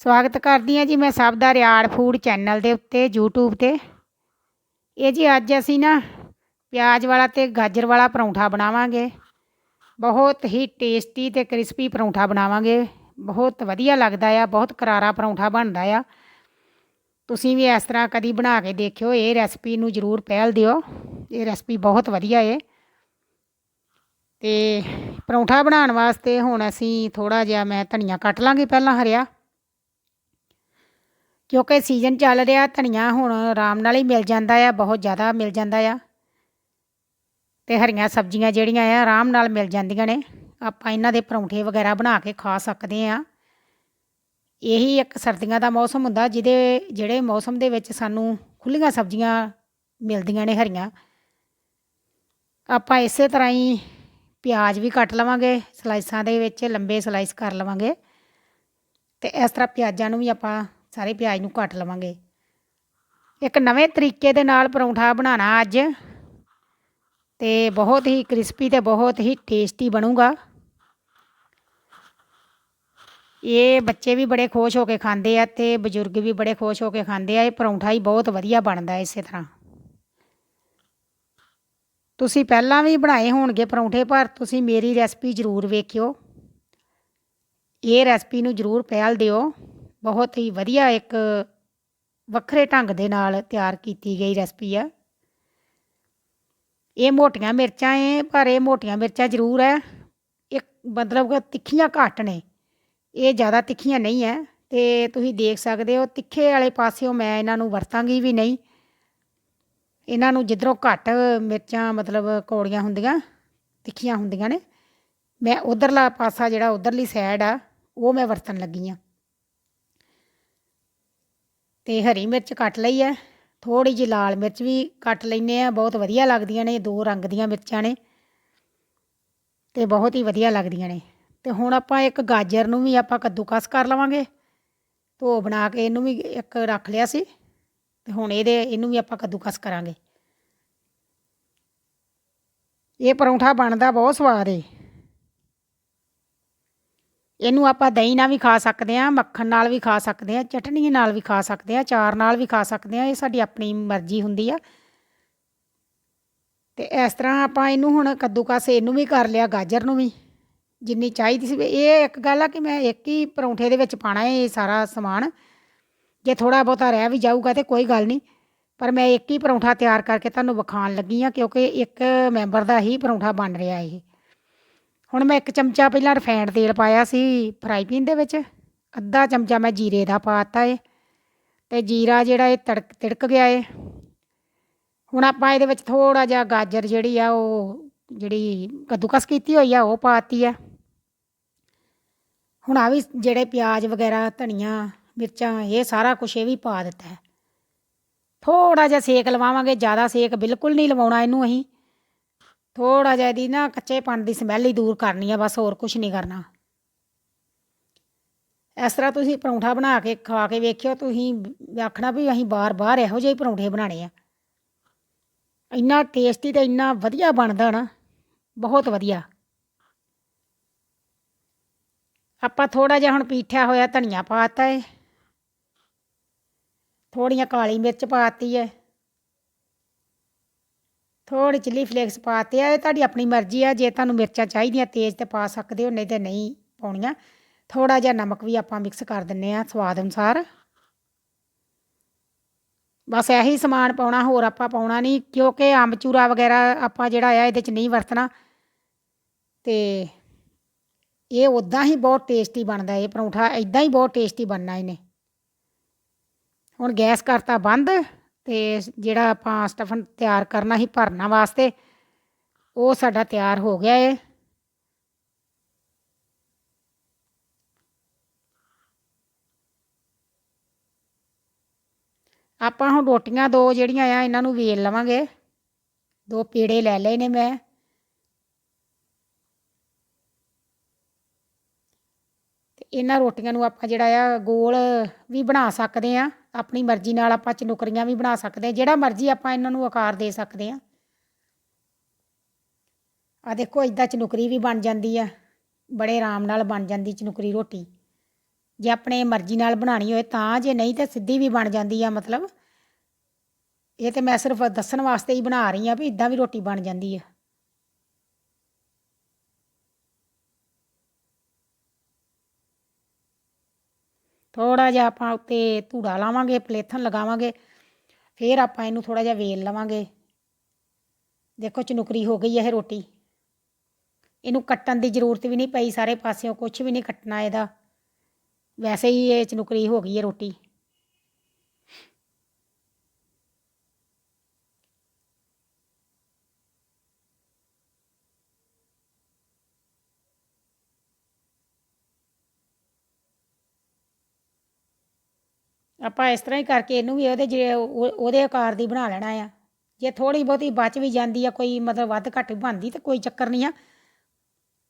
ਸਵਾਗਤ ਕਰਦੀ ਹਾਂ ਜੀ ਮੈਂ ਸਭ ਦਾ ਰਿਆੜ ਫੂਡ ਚੈਨਲ ਦੇ ਉੱਤੇ, YouTube ਤੇ। ਇਹ ਜੀ ਅੱਜ ਅਸੀਂ ਨਾ ਪਿਆਜ਼ ਵਾਲਾ ਤੇ ਗਾਜਰ ਵਾਲਾ ਪਰੌਂਠਾ ਬਣਾਵਾਂਗੇ। ਬਹੁਤ ਹੀ ਟੇਸਟੀ ਤੇ ਕ੍ਰਿਸਪੀ ਪਰੌਂਠਾ ਬਣਾਵਾਂਗੇ। ਬਹੁਤ ਵਧੀਆ ਲੱਗਦਾ ਆ, ਬਹੁਤ ਕਰਾਰਾ ਪਰੌਂਠਾ ਬਣਦਾ ਆ। ਤੁਸੀਂ ਵੀ ਇਸ ਤਰ੍ਹਾਂ ਕਦੀ ਬਣਾ ਕੇ ਦੇਖਿਓ, ਇਹ ਰੈਸਪੀ ਨੂੰ ਜ਼ਰੂਰ ਪਹਿਲ ਦਿਓ। ਇਹ ਰੈਸਪੀ ਬਹੁਤ ਵਧੀਆ ਏ। ਤੇ ਪਰੌਂਠਾ ਬਣਾਉਣ ਵਾਸਤੇ ਹੁਣ ਅਸੀਂ ਥੋੜਾ ਜਿਹਾ ਮੈਂ ਧਨੀਆ ਕੱਟ ਲਾਂਗੀ ਪਹਿਲਾਂ ਹਰਿਆ। ਕਿਉਂਕਿ ਸੀਜ਼ਨ ਚੱਲ ਰਿਹਾ, ਧਨੀਆ ਹੁਣ ਆਰਾਮ ਨਾਲ ਹੀ ਮਿਲ ਜਾਂਦਾ ਆ, ਬਹੁਤ ਜ਼ਿਆਦਾ ਮਿਲ ਜਾਂਦਾ ਆ। ਤੇ ਹਰੀਆਂ ਸਬਜ਼ੀਆਂ ਜਿਹੜੀਆਂ ਆ, ਆਰਾਮ ਨਾਲ ਮਿਲ ਜਾਂਦੀਆਂ ਨੇ। ਆਪਾਂ ਇਹਨਾਂ ਦੇ ਪਰੌਂਠੇ ਵਗੈਰਾ ਬਣਾ ਕੇ ਖਾ ਸਕਦੇ ਆ। ਇਹੀ ਇੱਕ ਸਰਦੀਆਂ ਦਾ ਮੌਸਮ ਹੁੰਦਾ, ਜਿਹਦੇ, ਜਿਹੜੇ ਮੌਸਮ ਦੇ ਵਿੱਚ ਸਾਨੂੰ ਖੁੱਲੀਆਂ ਸਬਜ਼ੀਆਂ ਮਿਲਦੀਆਂ ਨੇ ਹਰੀਆਂ। ਆਪਾਂ ਇਸੇ ਤਰ੍ਹਾਂ ਹੀ ਪਿਆਜ਼ ਵੀ ਕੱਟ ਲਵਾਂਗੇ, ਸਲਾਈਸਾਂ ਦੇ ਵਿੱਚ ਲੰਬੇ ਸਲਾਈਸ ਕਰ ਲਵਾਂਗੇ। ਤੇ ਇਸ ਤਰ੍ਹਾਂ ਪਿਆਜ਼ਾਂ ਨੂੰ ਵੀ ਆਪਾਂ ਸਾਰੇ ਪਿਆਜ਼ ਨੂੰ ਕੱਟ ਲਵਾਂਗੇ। ਇੱਕ ਨਵੇਂ ਤਰੀਕੇ ਦੇ ਨਾਲ ਪਰੌਂਠਾ ਬਣਾਉਣਾ ਅੱਜ। ਤੇ ਬਹੁਤ ਹੀ ਕ੍ਰਿਸਪੀ ਤੇ ਬਹੁਤ ਹੀ ਟੇਸਟੀ ਬਣੂਗਾ। ਇਹ ਬੱਚੇ ਵੀ ਬੜੇ ਖੁਸ਼ ਹੋ ਕੇ ਖਾਂਦੇ ਆ ਤੇ ਬਜ਼ੁਰਗ ਵੀ ਬੜੇ ਖੁਸ਼ ਹੋ ਕੇ ਖਾਂਦੇ ਆ। ਇਹ ਪਰੌਂਠਾ ਹੀ ਬਹੁਤ ਵਧੀਆ ਬਣਦਾ ਇਸੇ ਤਰ੍ਹਾਂ। ਤੁਸੀਂ ਪਹਿਲਾਂ ਵੀ ਬਣਾਏ ਹੋਣਗੇ ਪਰੌਂਠੇ, ਪਰ ਤੁਸੀਂ ਮੇਰੀ ਰੈਸਪੀ ਜ਼ਰੂਰ ਵੇਖਿਓ। ਇਹ ਰੈਸਪੀ ਨੂੰ ਜ਼ਰੂਰ ਪਹਿਲ ਦਿਓ। ਬਹੁਤ ਹੀ ਵਧੀਆ ਇੱਕ ਵੱਖਰੇ ਢੰਗ ਦੇ ਨਾਲ ਤਿਆਰ ਕੀਤੀ ਗਈ ਰੈਸਪੀ ਆ। ਇਹ ਮੋਟੀਆਂ ਮਿਰਚਾਂ ਏ, ਪਰ ਇਹ ਮੋਟੀਆਂ ਮਿਰਚਾਂ ਜ਼ਰੂਰ ਹੈ ਇੱਕ ਮਤਲਬ ਤਿੱਖੀਆਂ ਘੱਟ ਨੇ। ਇਹ ਜ਼ਿਆਦਾ ਤਿੱਖੀਆਂ ਨਹੀਂ ਹੈ ਤੇ ਤੁਸੀਂ ਦੇਖ ਸਕਦੇ ਹੋ ਤਿੱਖੇ ਵਾਲੇ ਪਾਸਿਓਂ ਮੈਂ ਇਹਨਾਂ ਨੂੰ ਵਰਤਾਂਗੀ ਵੀ ਨਹੀਂ। ਇਹਨਾਂ ਨੂੰ ਜਿੱਧਰੋਂ ਘੱਟ ਮਿਰਚਾਂ ਮਤਲਬ ਕੌੜੀਆਂ ਹੁੰਦੀਆਂ, ਤਿੱਖੀਆਂ ਹੁੰਦੀਆਂ ਨੇ। ਮੈਂ ਉਧਰਲਾ ਪਾਸਾ ਜਿਹੜਾ ਉਧਰਲੀ ਸਾਈਡ ਆ, ਉਹ ਮੈਂ ਵਰਤਣ ਲੱਗੀ ਆ। ਤੇ ਹਰੀ ਮਿਰਚ ਕੱਟ ਲਈ ਹੈ ਥੋੜੀ ਜਿਹੀ ਲਾਲ ਮਿਰਚ ਵੀ ਕੱਟ ਲੈਨੇ ਆ। ਬਹੁਤ ਵਧੀਆ ਲੱਗਦੀਆਂ ਨੇ ਦੋ ਰੰਗ ਦੀਆਂ ਮਿਰਚਾਂ ਨੇ। ਤੇ ਬਹੁਤ ਹੀ ਵਧੀਆ ਲੱਗਦੀਆਂ ਨੇ। ਤੇ ਹੁਣ ਆਪਾਂ ਇੱਕ ਗਾਜਰ ਨੂੰ ਵੀ ਆਪਾਂ ਕੱਦੂਕਸ ਕਰ ਲਵਾਂਗੇ। ਧੋ ਬਣਾ ਕੇ ਇਹਨੂੰ ਵੀ ਇੱਕ ਰੱਖ ਲਿਆ ਸੀ। ਤੇ ਹੁਣ ਇਹਦੇ, ਇਹਨੂੰ ਵੀ ਆਪਾਂ ਕੱਦੂਕਸ ਕਰਾਂਗੇ। ਇਹ ਪਰੌਂਠਾ ਬਣਦਾ ਬਹੁਤ ਸਵਾਦ ਏ। ਇਹਨੂੰ ਆਪਾਂ ਦਹੀਂ ਨਾਲ ਵੀ ਖਾ ਸਕਦੇ ਆ ਮੱਖਣ ਨਾਲ ਵੀ ਖਾ ਸਕਦੇ ਆ ਚਟਨੀ ਨਾਲ ਵੀ ਖਾ ਸਕਦੇ ਆ ਚਾਰ ਨਾਲ ਵੀ ਖਾ ਸਕਦੇ ਆ ਇਹ ਸਾਡੀ ਆਪਣੀ ਮਰਜ਼ੀ ਹੁੰਦੀ ਆ। ਤੇ ਇਸ ਤਰ੍ਹਾਂ ਆਪਾਂ ਇਹਨੂੰ ਹੁਣ ਕੱਦੂਕਸ ਇਹਨੂੰ ਵੀ ਕਰ ਲਿਆ, ਗਾਜਰ ਨੂੰ ਵੀ ਜਿੰਨੀ ਚਾਹੀਦੀ ਸੀ। ਇਹ ਇੱਕ ਗੱਲ ਆ ਕਿ ਮੈਂ ਇੱਕ ਹੀ ਪਰੌਂਠੇ ਦੇ ਵਿੱਚ ਪਾਣਾ ਇਹ ਸਾਰਾ ਸਮਾਨ। ਜੇ ਥੋੜਾ ਬਹੁਤਾ ਰਹਿ ਵੀ ਜਾਊਗਾ ਤੇ ਕੋਈ ਗੱਲ ਨਹੀਂ, ਪਰ ਮੈਂ ਇੱਕ ਹੀ ਪਰੌਂਠਾ ਤਿਆਰ ਕਰਕੇ ਤੁਹਾਨੂੰ ਵਿਖਾਉਣ ਲੱਗੀ ਆ ਕਿਉਂਕਿ ਇੱਕ ਮੈਂਬਰ ਦਾ ਹੀ ਪਰੌਂਠਾ ਬਣ ਰਿਹਾ ਇਹ। ਹੁਣ ਮੈਂ ਇੱਕ ਚਮਚਾ ਪਹਿਲਾਂ ਰਿਫਾਈਂਡ ਤੇਲ ਪਾਇਆ ਸੀ ਫਰਾਈ ਪੈਨ ਦੇ ਵਿੱਚ, ਅੱਧਾ ਚਮਚਾ ਮੈਂ ਜੀਰੇ ਦਾ ਪਾਤਾ ਏ, ਤੇ ਜੀਰਾ ਜਿਹੜਾ ਇਹ ਤੜਕ, ਤਿੜਕ ਗਿਆ ਏ। ਹੁਣ ਆਪਾਂ ਇਹਦੇ ਵਿੱਚ ਥੋੜਾ ਜਿਹਾ ਗਾਜਰ ਜਿਹੜੀ ਆ ਉਹ ਜਿਹੜੀ ਕੱਦੂਕਸ ਕੀਤੀ ਹੋਈ ਆ, ਉਹ ਪਾਤੀ ਆ। ਹੁਣ ਆ ਵੀ ਜਿਹੜੇ ਪਿਆਜ਼ ਵਗੈਰਾ, ਧਨੀਆ, ਮਿਰਚਾਂ, ਇਹ ਸਾਰਾ ਕੁਝ ਇਹ ਵੀ ਪਾ ਦਿੱਤਾ। ਹੈ ਥੋੜਾ ਜਿਹਾ ਸੇਕ ਲਵਾਵਾਂਗੇ, ਜ਼ਿਆਦਾ ਸੇਕ ਬਿਲਕੁਲ ਨਹੀਂ ਲਵਾਉਣਾ ਇਹਨੂੰ ਅਸੀਂ। ਥੋੜਾ ਜਿਹਾ ਇਹਦੀ ਨਾ ਕੱਚੇਪਣ ਦੀ ਸਮੈਲ ਹੀ ਦੂਰ ਕਰਨੀ ਆ, ਬਸ ਹੋਰ ਕੁਝ ਨਹੀਂ ਕਰਨਾ। ਇਸ ਤਰ੍ਹਾਂ ਤੁਸੀਂ ਪਰੌਂਠਾ ਬਣਾ ਕੇ ਖਾ ਕੇ ਵੇਖਿਓ, ਤੁਸੀਂ ਆਖਣਾ ਵੀ ਅਸੀਂ ਬਾਰ-ਬਾਰ ਇਹੋ ਜਿਹੇ ਪਰੌਂਠੇ ਬਣਾਣੇ ਆ। ਇੰਨਾ ਟੇਸਟੀ ਤੇ ਇੰਨਾ ਵਧੀਆ ਬਣਦਾ ਨਾ, ਬਹੁਤ ਵਧੀਆ। ਆਪਾਂ ਥੋੜਾ ਜਿਹਾ ਹੁਣ ਪੀਠਿਆ ਹੋਇਆ ਧਨੀਆ ਪਾਤਾ ਏ। ਥੋੜੀਆਂ ਕਾਲੀ ਮਿਰਚ ਪਾਤੀ ਹੈ ਥੋੜੀ ਚਿੱਲੀ ਫਲੇਕਸ ਪਾਤੇ ਆ, ਇਹ ਤੁਹਾਡੀ ਆਪਣੀ ਮਰਜ਼ੀ ਆ, ਜੇ ਤੁਹਾਨੂੰ ਮਿਰਚਾਂ ਚਾਹੀਦੀਆਂ, ਤੇਜ਼ ਤੇ ਪਾ ਸਕਦੇ ਹੋ, ਨਹੀਂ ਤੇ ਨਹੀਂ ਪਾਉਣੀਆਂ। ਥੋੜਾ ਜਿਹਾ ਨਮਕ ਵੀ ਆਪਾਂ ਮਿਕਸ ਕਰ ਦਿੰਨੇ ਆ ਸਵਾਦ ਅਨੁਸਾਰ। ਬਸ ਇਹੀ ਸਮਾਨ ਪਾਉਣਾ, ਹੋਰ ਆਪਾਂ ਪਾਉਣਾ ਨਹੀਂ, ਕਿਉਂਕਿ ਅੰਬ ਚੂਰਾ ਵਗੈਰਾ ਆਪਾਂ ਜਿਹੜਾ ਆ, ਇਹਦੇ 'ਚ ਨਹੀਂ ਵਰਤਣਾ। ਤੇ ਇਹ ਉਦਾਂ ਹੀ ਬਹੁਤ ਟੇਸਟੀ ਬਣਦਾ ਇਹ ਪਰੌਂਠਾ ਇਦਾਂ ਹੀ ਬਹੁਤ ਟੇਸਟੀ ਬਣਨਾ ਇਹਨੇ। ਹੁਣ ਗੈਸ ਕਰਤਾ ਬੰਦ। ਤੇ ਜਿਹੜਾ ਆਪਾਂ ਸਟਫਨ ਤਿਆਰ ਕਰਨਾ ਸੀ ਭਰਨਾ ਵਾਸਤੇ, ਉਹ ਸਾਡਾ ਤਿਆਰ ਹੋ ਗਿਆ ਏ। ਆਪਾਂ ਹੁਣ ਰੋਟੀਆਂ ਦੋ ਜਿਹੜੀਆਂ ਆ, ਇਹਨਾਂ ਨੂੰ ਵੇਲ ਲਵਾਂਗੇ। ਦੋ ਪੇੜੇ ਲੈ ਲਏ ਨੇ ਮੈਂ। ਤੇ ਇਹਨਾਂ ਰੋਟੀਆਂ ਨੂੰ ਆਪਾਂ ਜਿਹੜਾ ਆ, ਗੋਲ ਵੀ ਬਣਾ ਸਕਦੇ ਆ। ਆਪਣੀ ਮਰਜ਼ੀ ਨਾਲ ਆਪਾਂ ਚਨੁਕਰੀਆਂ ਵੀ ਬਣਾ ਸਕਦੇ ਆ ਜਿਹੜਾ ਮਰਜ਼ੀ ਆਪਾਂ ਇਹਨਾਂ ਨੂੰ ਆਕਾਰ ਦੇ ਸਕਦੇ ਆ ਆ ਦੇਖੋ ਇਦਾਂ ਚਨੁਕਰੀ ਵੀ ਬਣ ਜਾਂਦੀ ਆ। ਬੜੇ ਆਰਾਮ ਨਾਲ ਬਣ ਜਾਂਦੀ ਚਨੁਕਰੀ ਰੋਟੀ। ਜੇ ਆਪਣੇ ਮਰਜ਼ੀ ਨਾਲ ਬਣਾਣੀ ਹੋਏ ਤਾਂ, ਜੇ ਨਹੀਂ ਤਾਂ ਸਿੱਧੀ ਵੀ ਬਣ ਜਾਂਦੀ ਆ, ਮਤਲਬ। ਇਹ ਤੇ ਮੈਂ ਸਿਰਫ ਦੱਸਣ ਵਾਸਤੇ ਹੀ ਬਣਾ ਰਹੀ ਆ ਵੀ ਇਦਾਂ ਵੀ ਰੋਟੀ ਬਣ ਜਾਂਦੀ ਆ। ਥੋੜਾ ਜਿਹਾ ਆਪਾਂ ਉੱਤੇ ਧੂੜਾ ਲਾਵਾਂਗੇ, ਪਲੇਥਨ ਲਗਾਵਾਂਗੇ, ਫਿਰ ਆਪਾਂ ਇਹਨੂੰ ਥੋੜਾ ਜਿਹਾ ਵੇਲ ਲਵਾਂਗੇ। ਦੇਖੋ ਚਨੁਕਰੀ ਹੋ ਗਈ ਇਹ ਰੋਟੀ। ਇਹਨੂੰ ਕੱਟਣ ਦੀ ਜ਼ਰੂਰਤ ਵੀ ਨਹੀਂ ਪਈ, ਸਾਰੇ ਪਾਸਿਓਂ ਕੁਝ ਵੀ ਨਹੀਂ ਕੱਟਣਾ ਇਹਦਾ। ਵੈਸੇ ਹੀ ਇਹ ਚਨੁਕਰੀ ਹੋ ਗਈ ਹੈ ਰੋਟੀ। ਆਪਾਂ ਇਸ ਤਰ੍ਹਾਂ ਹੀ ਕਰਕੇ ਇਹਨੂੰ ਵੀ ਉਹਦੇ ਜੇ ਉਹ- ਉਹਦੇ ਆਕਾਰ ਦੀ ਬਣਾ ਲੈਣਾ ਆ। ਜੇ ਥੋੜੀ ਬਹੁਤੀ ਬਚ ਵੀ ਜਾਂਦੀ ਆ, ਕੋਈ ਮਤਲਬ ਵੱਧ ਘੱਟ ਬਣਦੀ, ਤਾਂ ਕੋਈ ਚੱਕਰ ਨਹੀਂ ਆ।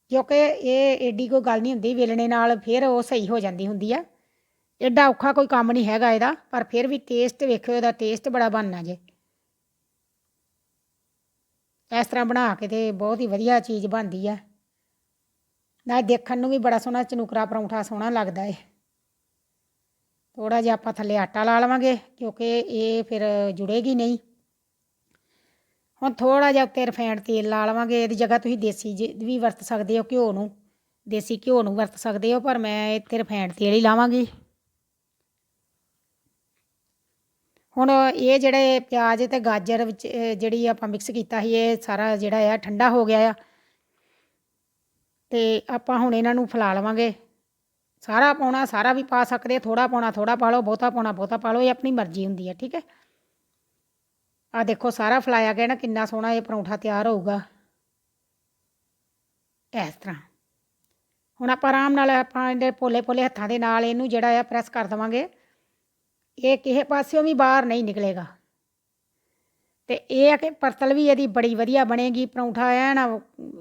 ਕਿਉਂਕਿ ਇਹ ਏਡੀ ਕੋਈ ਗੱਲ ਨਹੀਂ ਹੁੰਦੀ, ਵੇਲਣੇ ਨਾਲ ਫਿਰ ਉਹ ਸਹੀ ਹੋ ਜਾਂਦੀ ਹੁੰਦੀ ਆ। ਐਡਾ ਔਖਾ ਕੋਈ ਕੰਮ ਨਹੀਂ ਹੈਗਾ ਇਹਦਾ, ਪਰ ਫਿਰ ਵੀ ਟੇਸਟ ਵੇਖਿਓ, ਇਹਦਾ ਟੇਸਟ ਬੜਾ ਬਣਨਾ ਜੇ। ਇਸ ਤਰ੍ਹਾਂ ਬਣਾ ਕੇ ਤੇ ਬਹੁਤ ਹੀ ਵਧੀਆ ਚੀਜ਼ ਬਣਦੀ ਆ। ਨਾ ਦੇਖਣ ਨੂੰ ਵੀ ਬੜਾ ਸੋਹਣਾ, ਚਨੂਕਰਾ ਪਰੌਂਠਾ ਸੋਹਣਾ ਲੱਗਦਾ ਏ। ਥੋੜਾ ਜਿਹਾ ਆਪਾਂ ਥੱਲੇ ਆਟਾ ਲਾ ਲਵਾਂਗੇ, ਕਿਉਂਕਿ ਇਹ ਫਿਰ ਜੁੜੇਗੀ ਨਹੀਂ। ਹੁਣ ਥੋੜਾ ਜਿਹਾ ਉੱਤੇ ਰਿਫਾਈਂਡ ਤੇਲ ਲਾ ਲਵਾਂਗੇ, ਇਹਦੀ ਜਗ੍ਹਾ ਤੁਸੀਂ ਦੇਸੀ ਜੇ- ਵੀ ਵਰਤ ਸਕਦੇ ਹੋ ਘਿਓ ਨੂੰ, ਦੇਸੀ ਘਿਓ ਨੂੰ ਵਰਤ ਸਕਦੇ ਹੋ, ਪਰ ਮੈਂ ਇੱਥੇ ਰਿਫਾਈਂਡ ਤੇਲ ਹੀ ਲਾਵਾਂਗੀ। ਹੁਣ ਇਹ ਜਿਹੜੇ ਪਿਆਜ਼ ਤੇ ਗਾਜਰ ਵਿੱਚ ਜਿਹੜੀ ਆਪਾਂ ਮਿਕਸ ਕੀਤਾ ਸੀ, ਇਹ ਸਾਰਾ ਜਿਹੜਾ ਆ, ਠੰਡਾ ਹੋ ਗਿਆ ਆ। ਤੇ ਆਪਾਂ ਹੁਣ ਇਹਨਾਂ ਨੂੰ ਫੈਲਾ ਲਵਾਂਗੇ। ਸਾਰਾ ਪਾਉਣਾ, ਸਾਰਾ ਵੀ ਪਾ ਸਕਦੇ ਥੋੜਾ ਪਾਉਣਾ ਥੋੜਾ ਪਾ ਲਓ, ਬਹੁਤਾ ਪਾਉਣਾ, ਬਹੁਤਾ ਪਾ ਲਓ, ਇਹ ਆਪਣੀ ਮਰਜ਼ੀ ਹੁੰਦੀ ਹੈ ਠੀਕ ਹੈ? ਆ ਦੇਖੋ, ਸਾਰਾ ਫਲਾਇਆ ਗਿਆ ਨਾ, ਕਿੰਨਾ ਸੋਹਣਾ ਇਹ ਪਰੌਂਠਾ ਤਿਆਰ ਹੋਊਗਾ। ਇਸ ਤਰ੍ਹਾਂ। ਹੁਣ ਆਪਾਂ ਆਰਾਮ ਨਾਲ ਆਪਾਂ ਇਹਦੇ ਪੋਲੇ ਪੋਲੇ ਹੱਥਾਂ ਦੇ ਨਾਲ ਇਹਨੂੰ ਜਿਹੜਾ ਆ ਪ੍ਰੈਸ ਕਰ ਦਵਾਂਗੇ। ਇਹ ਕਿਸੇ ਪਾਸਿਓਂ ਵੀ ਬਾਹਰ ਨਹੀਂ ਨਿਕਲੇਗਾ। ਤੇ ਇਹ ਆ ਕਿ ਪਰਤਲ ਵੀ ਇਹਦੀ ਬੜੀ ਵਧੀਆ ਬਣੇਗੀ, ਪਰੌਂਠਾ ਐਨ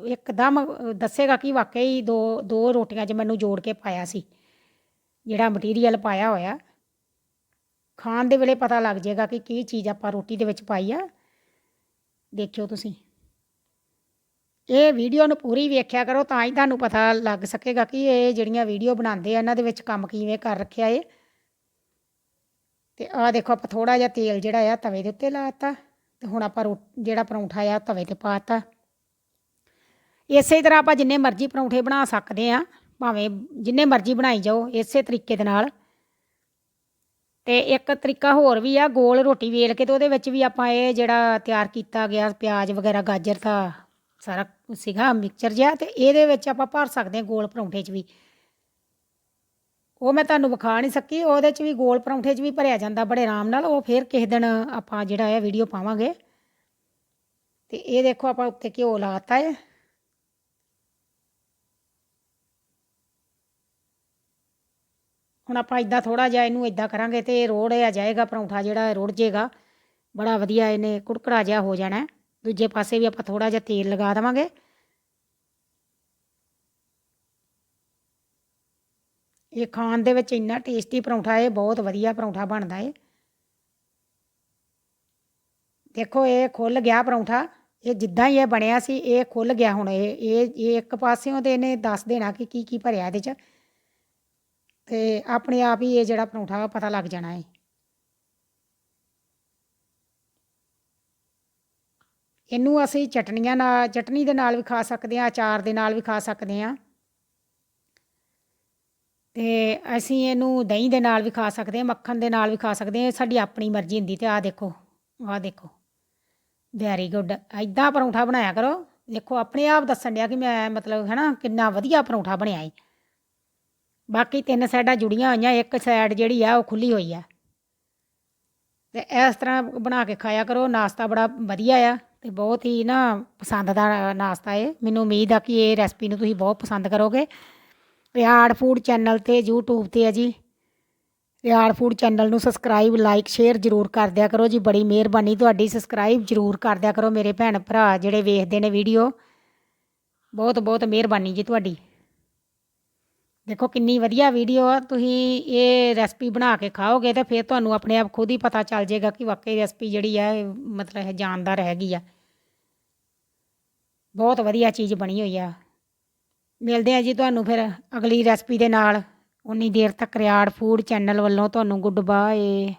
ਇੱਕਦਮ ਦੱਸੇਗਾ ਕਿ ਵਾਕਈ ਦੋ ਦੋ ਰੋਟੀਆਂ 'ਚ ਮੈਨੂੰ ਜੋੜ ਕੇ ਪਾਇਆ ਸੀ, ਜਿਹੜਾ ਮਟੀਰੀਅਲ ਪਾਇਆ ਹੋਇਆ। ਖਾਣ ਦੇ ਵੇਲੇ ਪਤਾ ਲੱਗ ਜਾਏਗਾ ਕਿ ਕੀ ਚੀਜ਼ ਆਪਾਂ ਰੋਟੀ ਦੇ ਵਿੱਚ ਪਾਈ ਆ। ਦੇਖਿਓ ਤੁਸੀਂ। ਇਹ ਵੀਡੀਓ ਨੂੰ ਪੂਰੀ ਵੇਖਿਆ ਕਰੋ, ਤਾਂ ਹੀ ਤੁਹਾਨੂੰ ਪਤਾ ਲੱਗ ਸਕੇਗਾ ਕਿ ਇਹ ਜਿਹੜੀਆਂ ਵੀਡੀਓ ਬਣਾਉਂਦੇ ਆ, ਇਹਨਾਂ ਦੇ ਵਿੱਚ ਕੰਮ ਕਿਵੇਂ ਕਰ ਰੱਖਿਆ ਏ। ਤੇ ਆਹ ਦੇਖੋ ਆਪਾਂ ਥੋੜਾ ਜਿਹਾ ਤੇਲ ਜਿਹੜਾ ਆ, ਤਵੇ ਦੇ ਉੱਤੇ ਲਾਤਾ ਤੇ ਹੁਣ ਆਪਾਂ ਰੋ, ਜਿਹੜਾ ਪਰੌਂਠਾ ਆ ਤਵੇ ਤੇ ਪਾਤਾ ਇਸੇ ਤਰ੍ਹਾਂ ਆਪਾਂ ਜਿੰਨੇ ਮਰਜ਼ੀ ਪਰੌਂਠੇ ਬਣਾ ਸਕਦੇ ਆ ਭਾਵੇਂ ਜਿੰਨੇ ਮਰਜ਼ੀ ਬਣਾਈ ਜਾਓ, ਇਸੇ ਤਰੀਕੇ ਦੇ ਨਾਲ। ਤੇ ਇੱਕ ਤਰੀਕਾ ਹੋਰ ਵੀ ਆ, ਗੋਲ ਰੋਟੀ ਵੇਲ ਕੇ ਤੇ ਉਹਦੇ ਵਿੱਚ ਵੀ ਆਪਾਂ ਇਹ ਜਿਹੜਾ ਤਿਆਰ ਕੀਤਾ ਗਿਆ, ਪਿਆਜ਼ ਵਗੈਰਾ, ਗਾਜਰ ਦਾ ਸਾਰਾ ਸੀਗਾ, ਮਿਕਸਚਰ ਜਿਹਾ, ਤੇ ਇਹਦੇ ਵਿੱਚ ਆਪਾਂ ਭਰ ਸਕਦੇ ਹਾਂ ਗੋਲ ਪਰੌਂਠੇ 'ਚ ਵੀ। ਉਹ ਮੈਂ ਤੁਹਾਨੂੰ ਵਿਖਾ ਨਹੀਂ ਸਕੀ, ਉਹਦੇ 'ਚ ਵੀ ਗੋਲ ਪਰੌਂਠੇ 'ਚ ਵੀ ਭਰਿਆ ਜਾਂਦਾ ਬੜੇ ਆਰਾਮ ਨਾਲ, ਉਹ ਫਿਰ ਕਿਸੇ ਦਿਨ ਆਪਾਂ ਜਿਹੜਾ ਹੈ ਵੀਡੀਓ ਪਾਵਾਂਗੇ। ਤੇ ਇਹ ਦੇਖੋ ਆਪਾਂ ਉੱਤੇ ਘਿਓ ਲਾਤਾ ਹੈ ਹੁਣ ਆਪਾਂ ਇਦਾਂ ਥੋੜਾ ਜਿਹਾ ਇਹਨੂੰ ਇਦਾਂ ਕਰਾਂਗੇ ਤੇ ਰੋੜਿਆ ਜਾਏਗਾ, ਪਰੌਂਠਾ ਜਿਹੜਾ ਰੁੜ ਜਾਏਗਾ, ਬੜਾ ਵਧੀਆ ਇਹਨੇ ਕੁੜਕੜਾ ਜਿਹਾ ਹੋ ਜਾਣਾ। ਦੂਜੇ ਪਾਸੇ ਵੀ ਆਪਾਂ ਥੋੜਾ ਜਿਹਾ ਤੇਲ ਲਗਾ ਦੇਵਾਂਗੇ। ਇਹ ਖਾਣ ਦੇ ਵਿੱਚ ਇੰਨਾ ਟੇਸਟੀ ਪਰੌਂਠਾ ਹੈ ਬਹੁਤ ਵਧੀਆ ਪਰੌਂਠਾ ਬਣਦਾ ਹੈ ਦੇਖੋ ਇਹ ਖੁੱਲ ਗਿਆ ਪਰੌਂਠਾ, ਇਹ ਜਿੱਦਾਂ ਹੀ ਇਹ ਬਣਿਆ ਸੀ, ਇਹ ਖੁੱਲ ਗਿਆ ਹੁਣ ਇਹ ਇਹ ਇਹ ਇੱਕ ਪਾਸਿਓਂ ਤੇ ਇਹਨੇ ਦੱਸ ਦੇਣਾ ਕਿ ਕੀ ਕੀ ਭਰਿਆ ਇਹਦੇ 'ਚ। ਤੇ ਆਪਣੇ ਆਪ ਹੀ ਇਹ ਜਿਹੜਾ ਪਰੌਂਠਾ ਪਤਾ ਲੱਗ ਜਾਣਾ ਹੈ ਇਹਨੂੰ ਅਸੀਂ ਚਟਨੀਆਂ ਨਾਲ ਚਟਨੀ ਦੇ ਨਾਲ ਵੀ ਖਾ ਸਕਦੇ ਹਾਂ, ਅਚਾਰ ਦੇ ਨਾਲ ਵੀ ਖਾ ਸਕਦੇ ਹਾਂ। ਤੇ ਅਸੀਂ ਇਹਨੂੰ ਦਹੀਂ ਦੇ ਨਾਲ ਵੀ ਖਾ ਸਕਦੇ ਹਾਂ, ਮੱਖਣ ਦੇ ਨਾਲ ਵੀ ਖਾ ਸਕਦੇ ਹਾਂ। ਸਾਡੀ ਆਪਣੀ ਮਰਜ਼ੀ ਹੁੰਦੀ ਤੇ ਆਹ ਦੇਖੋ ਆਹ ਦੇਖੋ। ਵੈਰੀ ਗੁੱਡ ਐਦਾਂ ਪਰੌਂਠਾ ਬਣਾਇਆ ਕਰੋ। ਦੇਖੋ, ਆਪਣੇ ਆਪ ਦੱਸਣ ਡਿਆ ਕਿ ਮੈਂ ਮਤਲਬ ਹੈ ਨਾ ਕਿੰਨਾ ਵਧੀਆ ਪਰੌਂਠਾ ਬਣਿਆ ਏ। ਬਾਕੀ ਤਿੰਨ ਸਾਈਡਾਂ ਜੁੜੀਆਂ ਹੋਈਆਂ, ਇੱਕ ਸਾਈਡ ਜਿਹੜੀ ਆ ਉਹ ਖੁੱਲੀ ਹੋਈ ਆ। ਤੇ ਇਸ ਤਰ੍ਹਾਂ ਬਣਾ ਕੇ ਖਾਇਆ ਕਰੋ। ਨਾਸ਼ਤਾ ਬੜਾ ਵਧੀਆ ਆ ਤੇ ਬਹੁਤ ਹੀ ਨਾ ਪਸੰਦ ਦਾ ਨਾਸ਼ਤਾ ਏ। ਮੈਨੂੰ ਉਮੀਦ ਆ ਕਿ ਇਹ ਰੈਸਪੀ ਨੂੰ ਤੁਸੀਂ ਬਹੁਤ ਪਸੰਦ ਕਰੋਗੇ। ਰਿਆੜ ਫੂਡ ਚੈਨਲ ਤੇ, YouTube ਤੇ ਆ ਜੀ। ਰਿਆੜ ਫੂਡ ਚੈਨਲ ਨੂੰ ਸਬਸਕ੍ਰਾਈਬ ਲਾਈਕ ਸ਼ੇਅਰ ਜ਼ਰੂਰ ਕਰ ਦਿਆ ਕਰੋ ਜੀ। ਬੜੀ ਮਿਹਰਬਾਨੀ ਤੁਹਾਡੀ। ਸਬਸਕ੍ਰਾਈਬ ਜ਼ਰੂਰ ਕਰ ਦਿਆ ਕਰੋ ਮੇਰੇ ਭੈਣ ਭਰਾ ਜਿਹੜੇ ਵੇਖਦੇ ਨੇ ਵੀਡੀਓ ਬਹੁਤ ਬਹੁਤ ਮਿਹਰਬਾਨੀ ਜੀ ਤੁਹਾਡੀ। ਦੇਖੋ ਕਿੰਨੀ ਵਧੀਆ ਵੀਡੀਓ ਆ। ਤੁਸੀਂ ਇਹ ਰੈਸਪੀ ਬਣਾ ਕੇ ਖਾਓਗੇ ਤਾਂ ਫਿਰ ਤੁਹਾਨੂੰ ਆਪਣੇ ਆਪ ਖੁਦ ਹੀ ਪਤਾ ਚੱਲ ਜਾਏਗਾ ਕਿ ਵਾਕਈ ਰੈਸਪੀ ਜਿਹੜੀ ਆ ਮਤਲਬ ਇਹ ਜਾਨਦਾਰ ਹੈਗੀ ਆ। ਬਹੁਤ ਵਧੀਆ ਚੀਜ਼ ਬਣੀ ਹੋਈ ਆ। ਮਿਲਦੇ ਆ ਜੀ ਤੁਹਾਨੂੰ ਫਿਰ ਅਗਲੀ ਰੈਸਪੀ ਦੇ ਨਾਲ। ਉਨੀ ਦੇਰ ਤੱਕ ਰਿਆੜ ਫੂਡ ਚੈਨਲ ਵੱਲੋਂ ਤੁਹਾਨੂੰ ਗੁੱਡ ਬਾਏ।